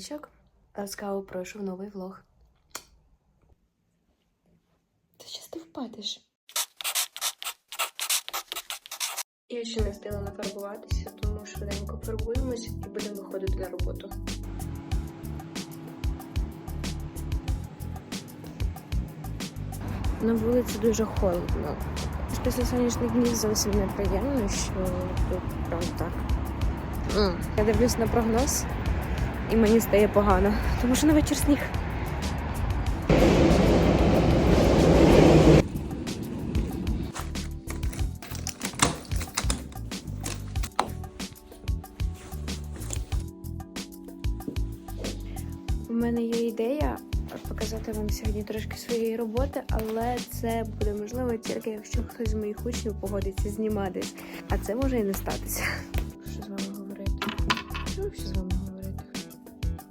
раночок. Ласкаво прошу в новий влог. Та щас ти впадеш. Я ще не встигла нафарбуватися, тому швиденько фарбуємось і будемо виходити на роботу. На вулиці дуже холодно. Після сонячних днів зовсім неприємно, що тут прям так. М. Я дивлюсь на прогноз, і мені стає погано, тому що на вечір сніг. У мене є ідея показати вам сьогодні трошки своєї роботи, але це буде можливо тільки якщо хтось з моїх учнів погодиться зніматись. А це може і не статися.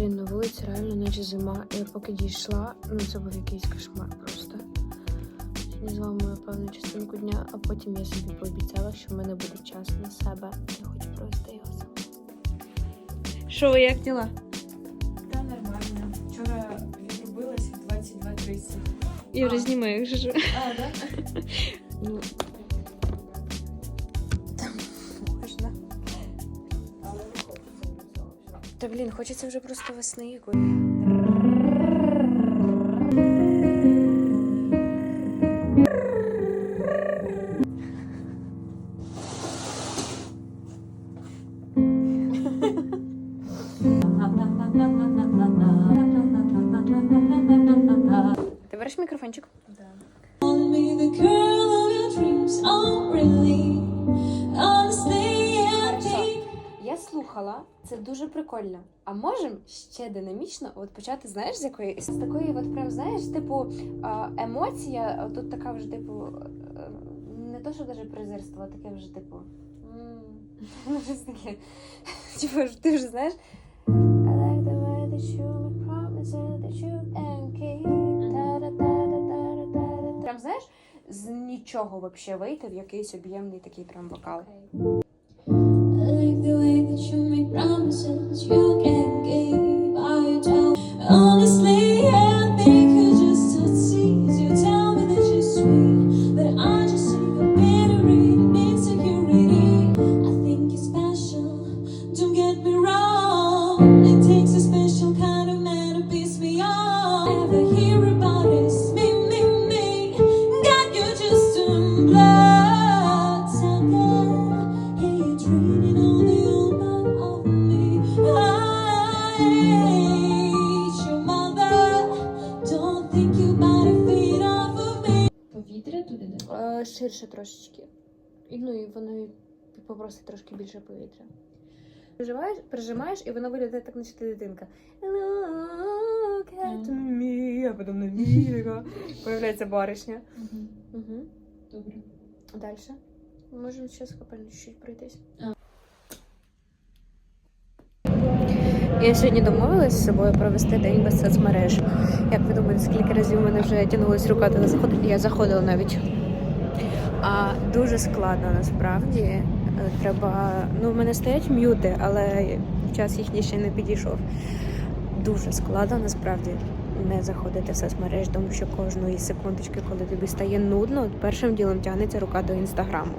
Блін, на вулиці реально наче зима. Я поки дійшла, ну це був якийсь кошмар просто. Сьогодні з вами певну частинку дня, а потім я собі пообіцяла, що в мене буде час на себе. Я хочу просто його забути. Що ви як діла? Та нормально. Вчора відрубилася в 22.30. Я вже А. знімаю, якщо що. А, да? Та блін, хочеться вже просто весни якої. Ти береш мікрофончик? Да. Слухала, це дуже прикольно. А можемо ще динамічно от почати, знаєш, з якої з такої, от прям знаєш, типу емоція, тут така вже, типу, е, не то, що даже презирство, а таке вже, типу. Ну, щось таке. Типу, ти вже знаєш. I like the way that you make promises that you can keep. Прям знаєш, з нічого вообще вийти в якийсь об'ємний такий прям вокал. You make promises you can't ширше трошечки. І, ну і воно попросить трошки більше повітря. Прижимаєш, прижимаєш, і воно виглядає так, наче ти дитинка. Look at me, а потім на мірика. Появляється баришня. Угу. Добре. Далі. Можемо ще скопально чуть-чуть пройтись. Я сьогодні домовилась з собою провести день без соцмереж. Як ви думаєте, скільки разів у мене вже тягнулась рука туди заходити? Я заходила навіть. А дуже складно насправді. Е, Треба. Ну, в мене стоять м'юти, але час їхній ще не підійшов. Дуже складно насправді не заходити в соцмережі, тому що кожної секундочки, коли тобі стає нудно, першим ділом тягнеться рука до інстаграму.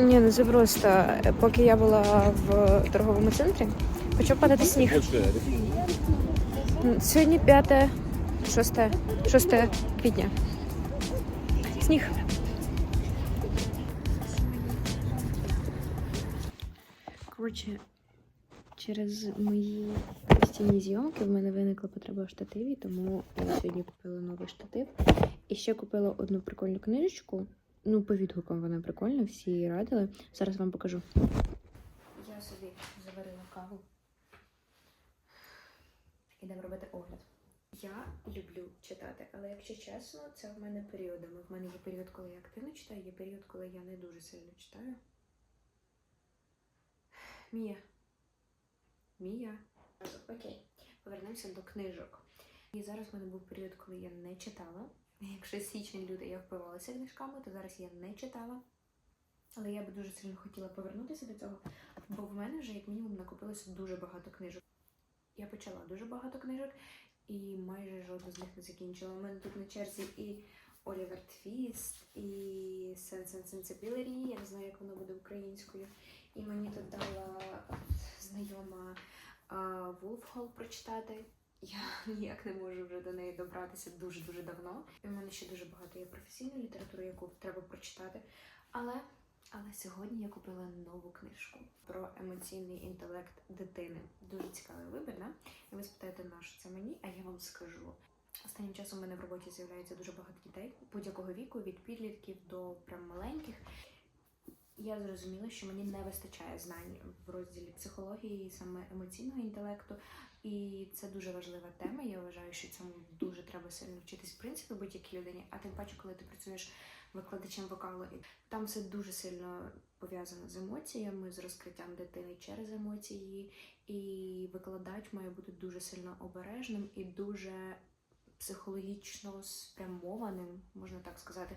Ні, ну це просто е, поки я була в торговому центрі, почав падати сніг. Сьогодні 5, 6, 6 квітня. Сніг. Коротше, через мої постійні зйомки в мене виникла потреба в штативі, тому я сьогодні купила новий штатив. І ще купила одну прикольну книжечку. Ну, по відгукам вона прикольна, всі її радили. Зараз вам покажу. Я собі заварила каву. Ідемо робити огляд. Я люблю читати, але якщо чесно, це в мене періодами. В мене є період, коли я активно читаю, є період, коли я не дуже сильно читаю. Мія. Мія. Окей, повернемося до книжок. І зараз в мене був період, коли я не читала. Якщо січень люди я впивалася книжками, то зараз я не читала. Але я би дуже сильно хотіла повернутися до цього, бо в мене вже як мінімум накопилося дуже багато книжок. Я почала дуже багато книжок і майже жодну з них не закінчила. У мене тут на черзі і Олівер Твіст, і Sense and Sensibility, я не знаю, як воно буде українською. І мені тут дала знайома Вулфхол прочитати. Я ніяк не можу вже до неї добратися дуже-дуже давно. І в мене ще дуже багато є професійної літератури, яку треба прочитати. Але, але сьогодні я купила нову книжку про емоційний інтелект дитини. Дуже цікавий вибір, да? І ви спитаєте, на що це мені, а я вам скажу. Останнім часом у мене в роботі з'являється дуже багато дітей будь-якого віку, від підлітків до прям маленьких. Я зрозуміла, що мені не вистачає знань в розділі психології, саме емоційного інтелекту, і це дуже важлива тема. Я вважаю, що цьому дуже треба сильно вчитись в принципі будь-якій людині. А тим паче, коли ти працюєш викладачем вокалу, і там все дуже сильно пов'язано з емоціями, з розкриттям дитини через емоції, і викладач має бути дуже сильно обережним і дуже психологічно спрямованим, можна так сказати.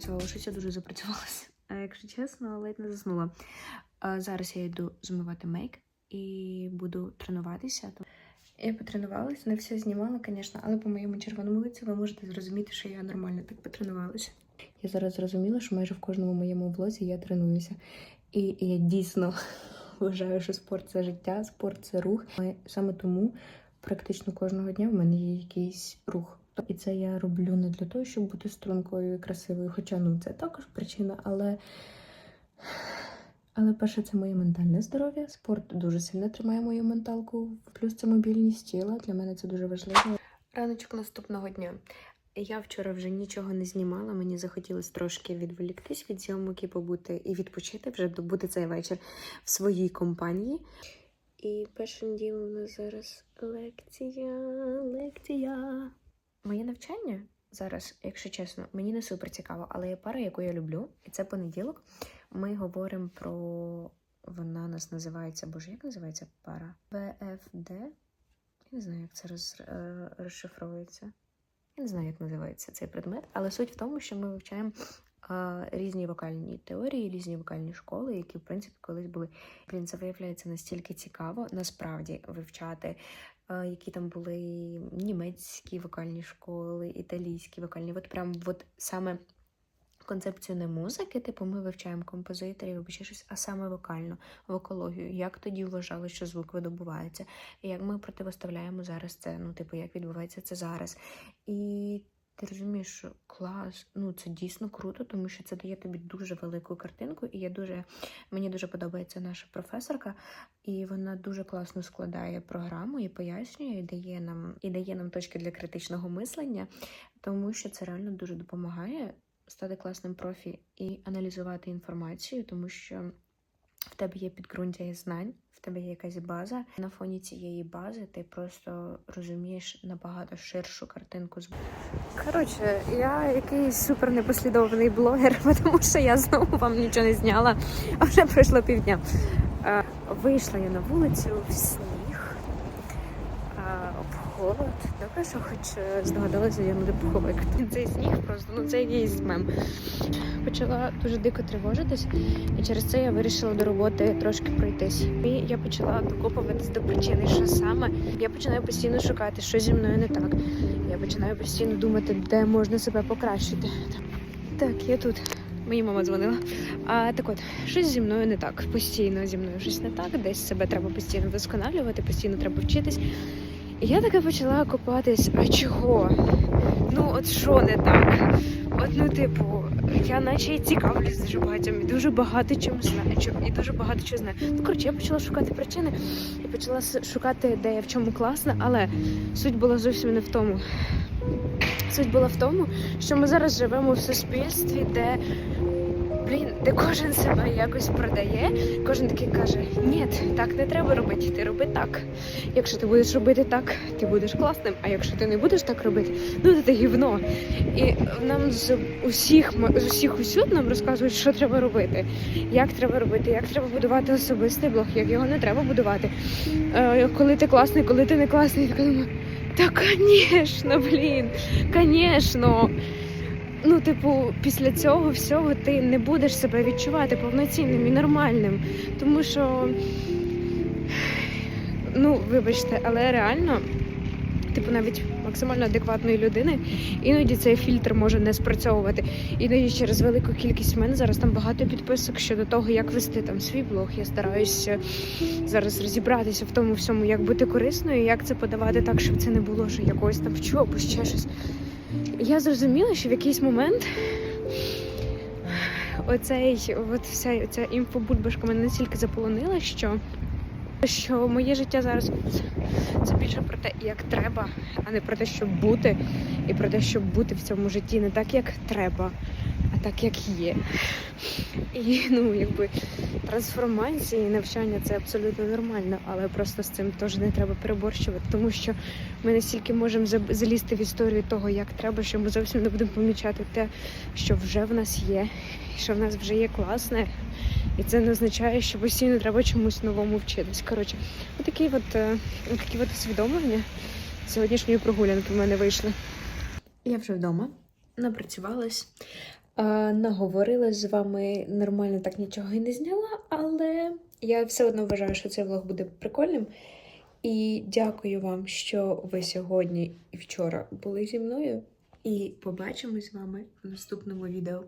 Працювала, щось я дуже запрацювалася. Якщо чесно, ледь не заснула. Зараз я йду змивати мейк і буду тренуватися. Я потренувалася, не все знімала, звісно, але по моєму червоному лицю ви можете зрозуміти, що я нормально так потренувалася. Я зараз зрозуміла, що майже в кожному моєму влозі я тренуюся. І я дійсно вважаю, що спорт це життя, спорт це рух. Саме тому практично кожного дня в мене є якийсь рух. І це я роблю не для того, щоб бути стрункою і красивою. Хоча ну це також причина, але. Але перше, це моє ментальне здоров'я. Спорт дуже сильно тримає мою менталку. Плюс це мобільність тіла. Для мене це дуже важливо. Раночок наступного дня. Я вчора вже нічого не знімала. Мені захотілося трошки відволіктись від зйомок і побути і відпочити, вже добути цей вечір в своїй компанії. І першим ділом у нас зараз лекція, лекція. Моє навчання зараз, якщо чесно, мені не супер цікаво, але є пара, яку я люблю, і це понеділок. Ми говоримо про. Вона нас називається, боже, як називається пара? БФД? Я не знаю, як це роз, е, розшифровується. Я не знаю, як називається цей предмет, але суть в тому, що ми вивчаємо е, різні вокальні теорії, різні вокальні школи, які, в принципі, колись були. Блін, це виявляється настільки цікаво, насправді вивчати, які там були німецькі вокальні школи, італійські вокальні. От прям от саме концепцію не музики, типу ми вивчаємо композиторів або ще щось, а саме вокально, вокологію. Як тоді вважали, що звук видобувається, як ми противоставляємо зараз це, ну, типу, як відбувається це зараз. І ти розумієш, що клас, ну це дійсно круто, тому що це дає тобі дуже велику картинку. І я дуже мені дуже подобається наша професорка, і вона дуже класно складає програму і пояснює, і дає нам і дає нам точки для критичного мислення, тому що це реально дуже допомагає стати класним профі і аналізувати інформацію, тому що в тебе є підґрунтя і знань, тебе є якась база. На фоні цієї бази ти просто розумієш набагато ширшу картинку. Коротше, я якийсь супер непослідований блогер, тому що я знову вам нічого не зняла, а вже пройшло півдня. Е, Вийшла я на вулицю холод. Добре, що хоч е, здогадалася одягнути пуховик. Цей сніг просто, ну це якийсь мем. Почала дуже дико тривожитись, і через це я вирішила до роботи трошки пройтись. І я почала докопуватись до причини, що саме. Я починаю постійно шукати, що зі мною не так. Я починаю постійно думати, де можна себе покращити. Так, я тут. Мені мама дзвонила. А так от, щось зі мною не так. Постійно зі мною щось не так. Десь себе треба постійно вдосконалювати, постійно треба вчитись. Я така почала копатись, а чого? Ну, от що не так? От, ну, типу, я наче цікавлюсь дуже багатьом, і дуже багато чим знаю, і дуже багато чого знаю. Ну, коротше, я почала шукати причини і почала шукати, де я в чому класна, але суть була зовсім не в тому. Суть була в тому, що ми зараз живемо в суспільстві, де, де кожен себе якось продає, кожен такий каже: ні, так не треба робити, ти роби так. Якщо ти будеш робити так, ти будеш класним. А якщо ти не будеш так робити, ну ти гівно. І нам з усіх з усіх усюд нам розказують, що треба робити, як треба робити, як треба будувати особистий блог, як його не треба будувати. Е, коли ти класний, коли ти не класний, я думаю, та звісно, блін, звісно. Ну, типу, після цього всього ти не будеш себе відчувати повноцінним і нормальним. Тому що, ну, вибачте, але реально, типу, навіть максимально адекватної людини, іноді цей фільтр може не спрацьовувати. Іноді через велику кількість в мене зараз там багато підписок щодо того, як вести там свій блог. Я стараюся зараз розібратися в тому всьому, як бути корисною, як це подавати так, щоб це не було що якогось там вчу або ще щось. Я зрозуміла, що в якийсь момент оцей, от вся ця інфобульбашка мене настільки заполонила, що, що моє життя зараз це більше про те, як треба, а не про те, щоб бути, і про те, щоб бути в цьому житті не так, як треба, так, як є. І ну, якби трансформації, навчання це абсолютно нормально, але просто з цим теж не треба переборщувати, тому що ми настільки можемо залізти в історію того, як треба, що ми зовсім не будемо помічати те, що вже в нас є, і що в нас вже є класне. І це не означає, що постійно треба чомусь новому вчитись. Коротше, отакі от, е, такі от усвідомлення сьогоднішньої прогулянки в мене вийшли. Я вже вдома, напрацювалась, е, наговорилась з вами нормально, так нічого і не зняла, але я все одно вважаю, що цей влог буде прикольним. І дякую вам, що ви сьогодні і вчора були зі мною. І побачимось з вами в наступному відео.